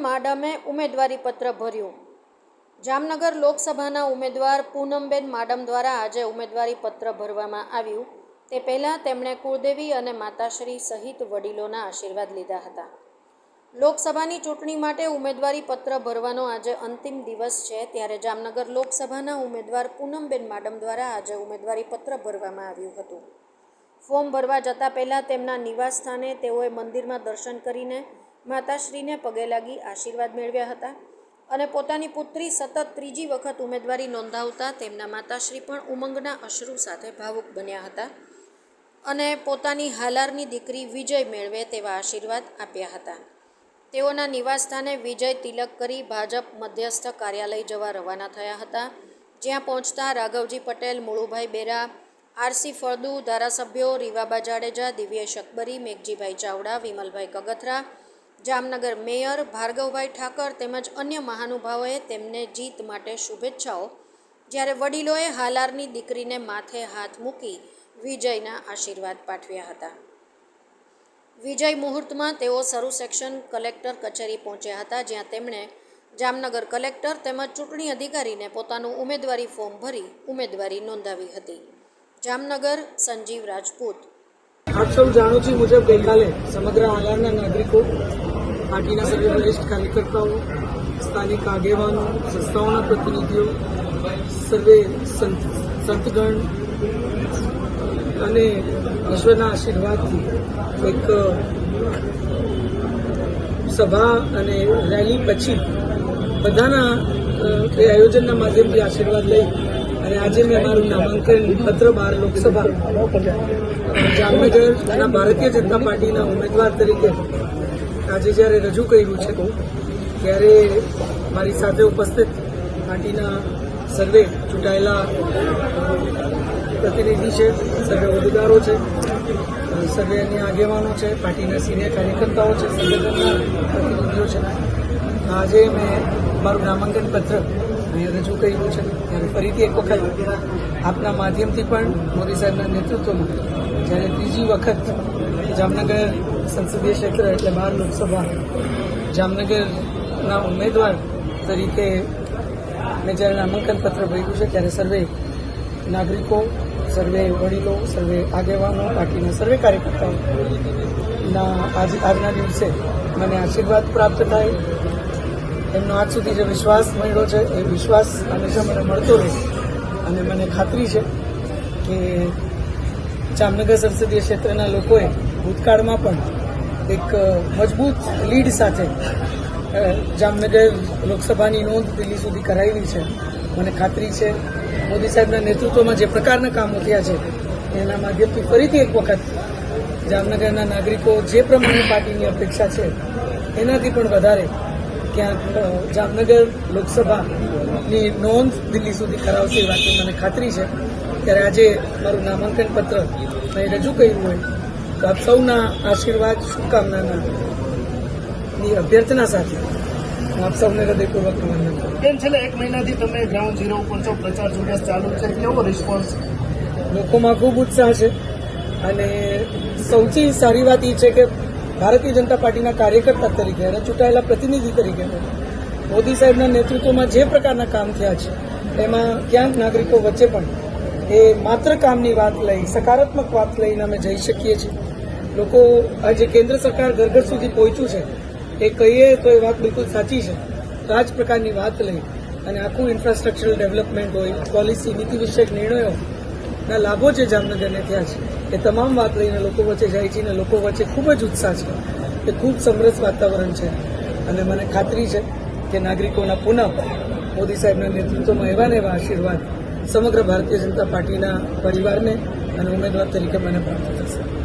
માડમે ઉમેદવારી પત્ર ભર્યું. જામનગર લોકસભાના ઉમેદવાર પૂનમબેન માડમ દ્વારા આજે ઉમેદવારી પત્ર ભરવામાં આવ્યું. તે પહેલાં તેમણે કુળદેવી અને માતાશ્રી સહિત વડીલોના આશીર્વાદ લીધા હતા. લોકસભાની ચૂંટણી માટે ઉમેદવારી પત્ર ભરવાનો આજે અંતિમ દિવસ છે ત્યારે જામનગર લોકસભાના ઉમેદવાર પૂનમબેન માડમ દ્વારા આજે ઉમેદવારી પત્ર ભરવામાં આવ્યું હતું. ફોર્મ ભરવા જતાં પહેલાં તેમના નિવાસ સ્થાને તેઓએ મંદિરમાં દર્શન કરીને માતાશ્રીને પગે લાગી આશીર્વાદ મેળવ્યા હતા અને પોતાની પુત્રી સતત ત્રીજી વખત ઉમેદવારી નોંધાવતા તેમના માતાશ્રી પણ ઉમંગના અશ્રુ સાથે ભાવુક બન્યા હતા અને પોતાની હાલારની દીકરી વિજય મેળવે તેવા આશીર્વાદ આપ્યા હતા. તેઓના નિવાસસ્થાને વિજય તિલક કરી ભાજપ મધ્યસ્થ કાર્યાલય જવા રવાના થયા હતા, જ્યાં પહોંચતા રાઘવજી પટેલ, મુળુભાઈ બેરા, આરસી ફળદુ, ધારાસભ્યો, રીવાબા જાડેજા, દિવ્યેશ અકબરી, મેઘજીભાઈ ચાવડા, વિમલભાઈ કગથરા જામનગર મેયર ભાર્ગવભાઈ ઠાકર તેમજ અન્ય મહાનુભાવોએ તેમને જીત માટે શુભેચ્છાઓ. જ્યારે વડીલોએ હાલારની દીકરીને માથે હાથ મૂકી વિજયના આશીર્વાદ પાઠવ્યા હતા. વિજય મુહૂર્તમાં તેઓ સરુ સેક્શન કલેક્ટર કચેરી પહોંચ્યા હતા, જ્યાં તેમણે જામનગર કલેક્ટર તેમજ ચૂંટણી અધિકારીને પોતાનું ઉમેદવારી ફોર્મ ભરી ઉમેદવારી નોંધાવી હતી. જામનગર સંજીવ રાજપૂત. આપ સૌ જાણો છો મુજબ ગઈકાલે સમગ્ર આલારના નાગરિકો પાર્ટીના સર્વે વરિષ્ઠ કાર્યકર્તાઓ, સ્થાનિક આગેવાનો, સંસ્થાઓના પ્રતિનિધિઓ, સર્વે સંત, સંતગણ અને ઈશ્વરના આશીર્વાદથી એક સભા અને રેલી પછી બધાના એ આયોજનના માધ્યમથી આશીર્વાદ લઈ અને આજે મેં મારું નામાંકન પત્ર બહાર લોકસભા, જામનગરના ભારતીય જનતા પાર્ટીના ઉમેદવાર તરીકે આજે જ્યારે રજૂ કર્યું છે, ત્યારે મારી સાથે ઉપસ્થિત પાર્ટીના સર્વે ચૂંટાયેલા પ્રતિનિધિ છે, સર્વે હોદ્દેદારો છે, સર્વે અન્ય આગેવાનો છે, પાર્ટીના સિનિયર કાર્યકર્તાઓ છે, સંગઠનના પ્રતિનિધિઓ છે. આજે મેં મારું નામાંકન પત્ર અહીંયા રજૂ કર્યું છે. ત્યારે ફરીથી એક વખત આપના માધ્યમથી પણ મોદી સાહેબના નેતૃત્વમાં જ્યારે ત્રીજી વખત જામનગર સંસદીય ક્ષેત્ર એટલે બાર લોકસભા. જામનગરના ઉમેદવાર તરીકે મેં જ્યારે નામાંકન પત્ર ભર્યું છે ત્યારે સર્વે નાગરિકો, સર્વે વડીલો, સર્વે આગેવાનો, પાર્ટીના સર્વે કાર્યકર્તાઓના આજ આજના દિવસે મને આશીર્વાદ પ્રાપ્ત થાય. એમનો આજ સુધી જે વિશ્વાસ મળ્યો છે એ વિશ્વાસ હંમેશા મને મળતો રહે અને મને ખાતરી છે કે જામનગર સંસદીય ક્ષેત્રના લોકોએ ભૂતકાળમાં પણ એક મજબૂત લીડ સાથે જામનગર લોકસભાની નોંધ દિલ્હી સુધી કરાવી છે. મને ખાતરી છે, મોદી સાહેબના નેતૃત્વમાં જે પ્રકારના કામો થયા છે, એના માધ્યમથી ફરીથી એક વખત જામનગરના નાગરિકો જે પ્રમાણે પાર્ટીની અપેક્ષા છે, એનાથી પણ વધારે ક્યાંક જામનગર લોકસભાની નોંધ દિલ્હી સુધી કરાવશે એ વાતની મને ખાતરી છે. ત્યારે આજે મારું નામાંકન પત્ર મેં રજૂ કર્યું હોય તો આપ સૌના આશીર્વાદ શુભકામનાના ની અભ્યર્થના સાથે આપ સૌને હૃદયપૂર્વક વંદન કરું કેમ છેલ્લા એક મહિનાથી તમે ગ્રાઉન્ડ ઝીરો ઉપર છો પ્રચાર ઝુંબેશ ચાલુ છે. કેવો રિસ્પોન્સ લોકોમાં ખૂબ ઉત્સાહ છે અને સૌથી સારી વાત એ છે કે ભારતીય જનતા પાર્ટીના કાર્યકર્તા તરીકે અને ચૂંટાયેલા પ્રતિનિધિ તરીકે મોદી સાહેબના નેતૃત્વમાં જે પ્રકારના કામ થયા છે એમાં ક્યાંક નાગરિકો વચ્ચે પણ એ માત્ર કામની વાત લઈ સકારાત્મક વાત લઈને અમે જઈ શકીએ છીએ. લોકો આજે કેન્દ્ર સરકાર ઘર ઘર સુધી પહોંચ્યું છે. એ કહીએ તો એ વાત બિલકુલ સાચી છે. તો આ જ પ્રકારની વાત લઈ અને આખું ઇન્ફ્રાસ્ટ્રક્ચરલ ડેવલપમેન્ટ હોય પોલિસી નીતિ વિષયક નિર્ણયો ના લાભો જે જામનગરને થયા છે, એ તમામ વાત લઈને લોકો વચ્ચે જાય છે અને લોકો વચ્ચે ખૂબ જ ઉત્સાહ છે. એ ખૂબ સમરસ વાતાવરણ છે. અને મને ખાતરી છે કે નાગરિકોના પુનઃ મોદી સાહેબના નેતૃત્વમાં એવા ને એવા આશીર્વાદ સમગ્ર ભારતીય જનતા પાર્ટીના પરિવારને અને ઉમેદવાર તરીકે મને પ્રાપ્ત થશે.